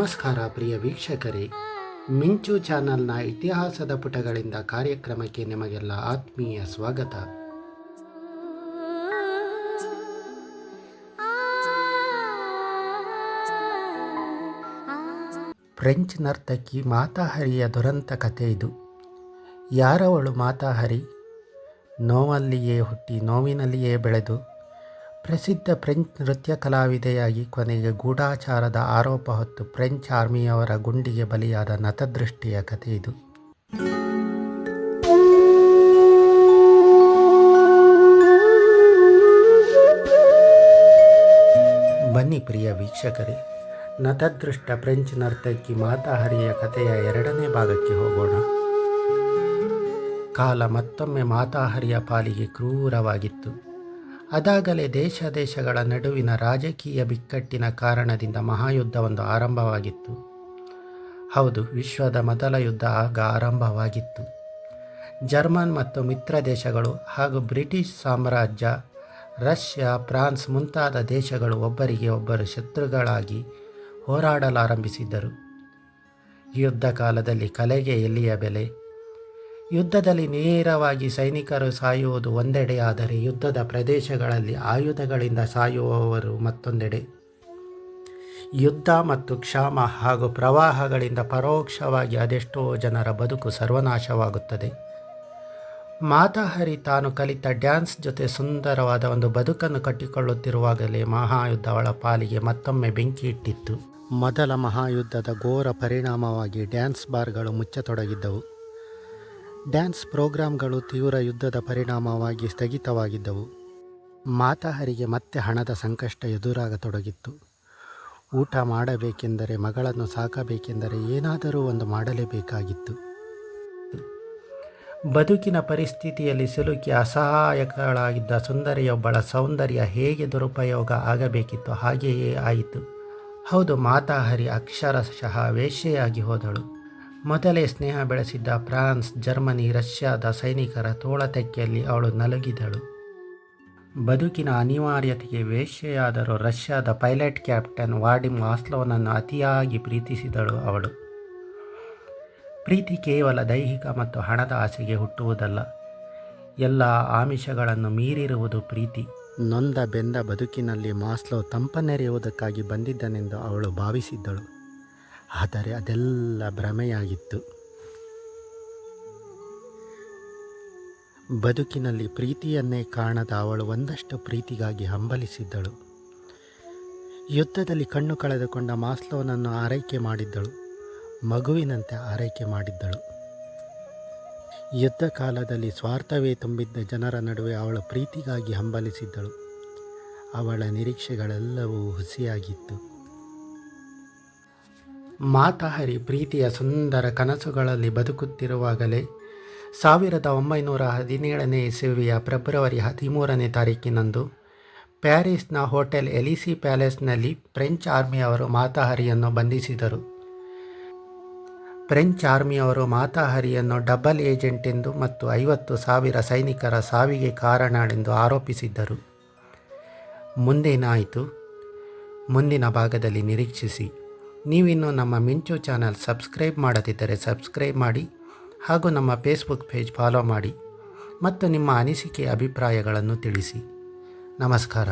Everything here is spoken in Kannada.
ನಮಸ್ಕಾರ ಪ್ರಿಯ ವೀಕ್ಷಕರೇ. ಮಿಂಚು ಚಾನಲ್ನ ಇತಿಹಾಸದ ಪುಟಗಳಿಂದ ಕಾರ್ಯಕ್ರಮಕ್ಕೆ ನಿಮಗೆಲ್ಲ ಆತ್ಮೀಯ ಸ್ವಾಗತ. ಫ್ರೆಂಚ್ ನರ್ತಕಿ ಮಾತಾಹರಿಯ ದುರಂತ ಕಥೆ ಇದು. ಯಾರವಳು ಮಾತಾಹರಿ? ನೋವಲ್ಲಿಯೇ ಹುಟ್ಟಿ ನೋವಿನಲ್ಲಿಯೇ ಬೆಳೆದು ಪ್ರಸಿದ್ಧ ಫ್ರೆಂಚ್ ನೃತ್ಯ ಕಲಾವಿದೆಯಾಗಿ ಕೊನೆಗೆ ಗೂಢಾಚಾರದ ಆರೋಪ ಹೊತ್ತು ಫ್ರೆಂಚ್ ಆರ್ಮಿಯವರ ಗುಂಡಿಗೆ ಬಲಿಯಾದ ನತದೃಷ್ಟಿಯ ಕಥೆ ಇದು. ಬನ್ನಿ ಪ್ರಿಯ ವೀಕ್ಷಕರೇ, ನತದೃಷ್ಟ ಫ್ರೆಂಚ್ ನರ್ತಕಿ ಮಾತಾಹರಿಯ ಕಥೆಯ ಎರಡನೇ ಭಾಗಕ್ಕೆ ಹೋಗೋಣ. ಕಾಲ ಮತ್ತೊಮ್ಮೆ ಮಾತಾಹರಿಯ ಪಾಲಿಗೆ ಕ್ರೂರವಾಗಿತ್ತು. ಅದಾಗಲೇ ದೇಶ ದೇಶಗಳ ನಡುವಿನ ರಾಜಕೀಯ ಬಿಕ್ಕಟ್ಟಿನ ಕಾರಣದಿಂದ ಮಹಾಯುದ್ಧವೊಂದು ಆರಂಭವಾಗಿತ್ತು. ಹೌದು, ವಿಶ್ವದ ಮೊದಲ ಯುದ್ಧ ಆಗ ಆರಂಭವಾಗಿತ್ತು. ಜರ್ಮನ್ ಮತ್ತು ಮಿತ್ರ ದೇಶಗಳು ಹಾಗೂ ಬ್ರಿಟಿಷ್ ಸಾಮ್ರಾಜ್ಯ, ರಷ್ಯಾ, ಫ್ರಾನ್ಸ್ ಮುಂತಾದ ದೇಶಗಳು ಒಬ್ಬರಿಗೆ ಒಬ್ಬರು ಶತ್ರುಗಳಾಗಿ ಹೋರಾಡಲಾರಂಭಿಸಿದ್ದರು. ಯುದ್ಧ ಕಾಲದಲ್ಲಿ ಕಲೆಗೆ ಎಲ್ಲಿಯ ಬೆಲೆ? ಯುದ್ಧದಲ್ಲಿ ನೇರವಾಗಿ ಸೈನಿಕರು ಸಾಯುವುದು ಒಂದೆಡೆಯಾದರೆ ಯುದ್ಧದ ಪ್ರದೇಶಗಳಲ್ಲಿ ಆಯುಧಗಳಿಂದ ಸಾಯುವವರು ಮತ್ತೊಂದೆಡೆ. ಯುದ್ಧ ಮತ್ತು ಕ್ಷಾಮ ಹಾಗೂ ಪ್ರವಾಹಗಳಿಂದ ಪರೋಕ್ಷವಾಗಿ ಅದೆಷ್ಟೋ ಜನರ ಬದುಕು ಸರ್ವನಾಶವಾಗುತ್ತದೆ. ಮಾತಾಹರಿ ತಾನು ಕಲಿತ ಡ್ಯಾನ್ಸ್ ಜೊತೆ ಸುಂದರವಾದ ಒಂದು ಬದುಕನ್ನು ಕಟ್ಟಿಕೊಳ್ಳುತ್ತಿರುವಾಗಲೇ ಮಹಾಯುದ್ಧ ಅವಳ ಪಾಲಿಗೆ ಮತ್ತೊಮ್ಮೆ ಬೆಂಕಿ ಇಟ್ಟಿತ್ತು. ಮೊದಲ ಮಹಾಯುದ್ಧದ ಘೋರ ಪರಿಣಾಮವಾಗಿ ಡ್ಯಾನ್ಸ್ ಬಾರ್ಗಳು ಮುಚ್ಚತೊಡಗಿದ್ದವು. ಡ್ಯಾನ್ಸ್ ಪ್ರೋಗ್ರಾಂಗಳು ತೀವ್ರ ಯುದ್ಧದ ಪರಿಣಾಮವಾಗಿ ಸ್ಥಗಿತವಾಗಿದ್ದವು. ಮಾತಾಹರಿಗೆ ಮತ್ತೆ ಹಣದ ಸಂಕಷ್ಟ ಎದುರಾಗತೊಡಗಿತ್ತು. ಊಟ ಮಾಡಬೇಕೆಂದರೆ, ಮಗಳನ್ನು ಸಾಕಬೇಕೆಂದರೆ ಏನಾದರೂ ಒಂದು ಮಾಡಲೇಬೇಕಾಗಿತ್ತು. ಬದುಕಿನ ಪರಿಸ್ಥಿತಿಯಲ್ಲಿ ಸಿಲುಕಿ ಅಸಹಾಯಕಳಾಗಿದ್ದ ಸುಂದರಿಯೊಬ್ಬಳ ಸೌಂದರ್ಯ ಹೇಗೆ ದುರುಪಯೋಗ ಆಗಬೇಕಿತ್ತು, ಹಾಗೆಯೇ ಆಯಿತು. ಹೌದು, ಮಾತಾಹರಿ ಅಕ್ಷರಶಃ ವೇಶ್ಯೆಯಾಗಿ ಹೋದಳು. ಮೊದಲೇ ಸ್ನೇಹ ಬೆಳೆಸಿದ್ದ ಫ್ರಾನ್ಸ್, ಜರ್ಮನಿ, ರಷ್ಯಾದ ಸೈನಿಕರ ತೋಳತೆಕ್ಕೆಯಲ್ಲಿ ಅವಳು ನಲುಗಿದಳು. ಬದುಕಿನ ಅನಿವಾರ್ಯತೆಗೆ ವೇಶ್ಯೆಯಾದರೂ ರಷ್ಯಾದ ಪೈಲಟ್ ಕ್ಯಾಪ್ಟನ್ ವಾಡಿಮ್ ವಾಸ್ಲೋನನ್ನು ಅತಿಯಾಗಿ ಪ್ರೀತಿಸಿದಳು ಅವಳು. ಪ್ರೀತಿ ಕೇವಲ ದೈಹಿಕ ಮತ್ತು ಹಣದ ಆಸೆಗೆ ಹುಟ್ಟುವುದಲ್ಲ. ಎಲ್ಲ ಆಮಿಷಗಳನ್ನು ಮೀರಿರುವುದು ಪ್ರೀತಿ. ನೊಂದ ಬೆಂದ ಬದುಕಿನಲ್ಲಿ ಮಾಸ್ಲೋ ತಂಪನೆರೆಯುವುದಕ್ಕಾಗಿ ಬಂದಿದ್ದನೆಂದು ಅವಳು ಭಾವಿಸಿದ್ದಳು. ಆದರೆ ಅದೆಲ್ಲ ಭ್ರಮೆಯಾಗಿತ್ತು. ಬದುಕಿನಲ್ಲಿ ಪ್ರೀತಿಯನ್ನೇ ಕಾಣದ ಅವಳು ಒಂದಷ್ಟು ಪ್ರೀತಿಗಾಗಿ ಹಂಬಲಿಸಿದ್ದಳು. ಯುದ್ಧದಲ್ಲಿ ಕಣ್ಣು ಕಳೆದುಕೊಂಡ ಮಾಸ್ಲೋನನ್ನು ಆರೈಕೆ ಮಾಡಿದ್ದಳು. ಮಗುವಿನಂತೆ ಆರೈಕೆ ಮಾಡಿದ್ದಳು. ಯುದ್ಧ ಕಾಲದಲ್ಲಿ ಸ್ವಾರ್ಥವೇ ತುಂಬಿದ್ದ ಜನರ ನಡುವೆ ಅವಳ ಪ್ರೀತಿಗಾಗಿ ಹಂಬಲಿಸಿದ್ದಳು. ಅವಳ ನಿರೀಕ್ಷೆಗಳೆಲ್ಲವೂ ಹುಸಿಯಾಗಿತ್ತು. ಮಾತಾಹರಿ ಪ್ರೀತಿಯ ಸುಂದರ ಕನಸುಗಳಲ್ಲಿ ಬದುಕುತ್ತಿರುವಾಗಲೇ ಸಾವಿರದ ಒಂಬೈನೂರ ಹದಿನೇಳನೇ ಇಸುವಿಯ ಫೆಬ್ರವರಿ ಹದಿಮೂರನೇ ತಾರೀಕಿನಂದು ಪ್ಯಾರಿಸ್ನ ಹೋಟೆಲ್ ಎಲಿಸಿ ಪ್ಯಾಲೇಸ್ನಲ್ಲಿ ಫ್ರೆಂಚ್ ಆರ್ಮಿಯವರು ಮಾತಾಹರಿಯನ್ನು ಬಂಧಿಸಿದರು. ಫ್ರೆಂಚ್ ಆರ್ಮಿಯವರು ಮಾತಾಹರಿಯನ್ನು ಡಬಲ್ ಏಜೆಂಟ್ ಎಂದು ಮತ್ತು ಐವತ್ತು ಸಾವಿರ ಸೈನಿಕರ ಸಾವಿಗೆ ಕಾರಣಳೆಂದು ಆರೋಪಿಸಿದ್ದರು. ಮುಂದೇನಾಯಿತು? ಮುಂದಿನ ಭಾಗದಲ್ಲಿ ನಿರೀಕ್ಷಿಸಿ. ನೀವಿನ್ನು ನಮ್ಮ ಮಿಂಚು ಚಾನಲ್ ಸಬ್ಸ್ಕ್ರೈಬ್ ಮಾಡದಿದ್ದರೆ ಸಬ್ಸ್ಕ್ರೈಬ್ ಮಾಡಿ ಹಾಗೂ ನಮ್ಮ ಫೇಸ್ಬುಕ್ ಪೇಜ್ ಫಾಲೋ ಮಾಡಿ ಮತ್ತು ನಿಮ್ಮ ಅನಿಸಿಕೆ ಅಭಿಪ್ರಾಯಗಳನ್ನು ತಿಳಿಸಿ. ನಮಸ್ಕಾರ.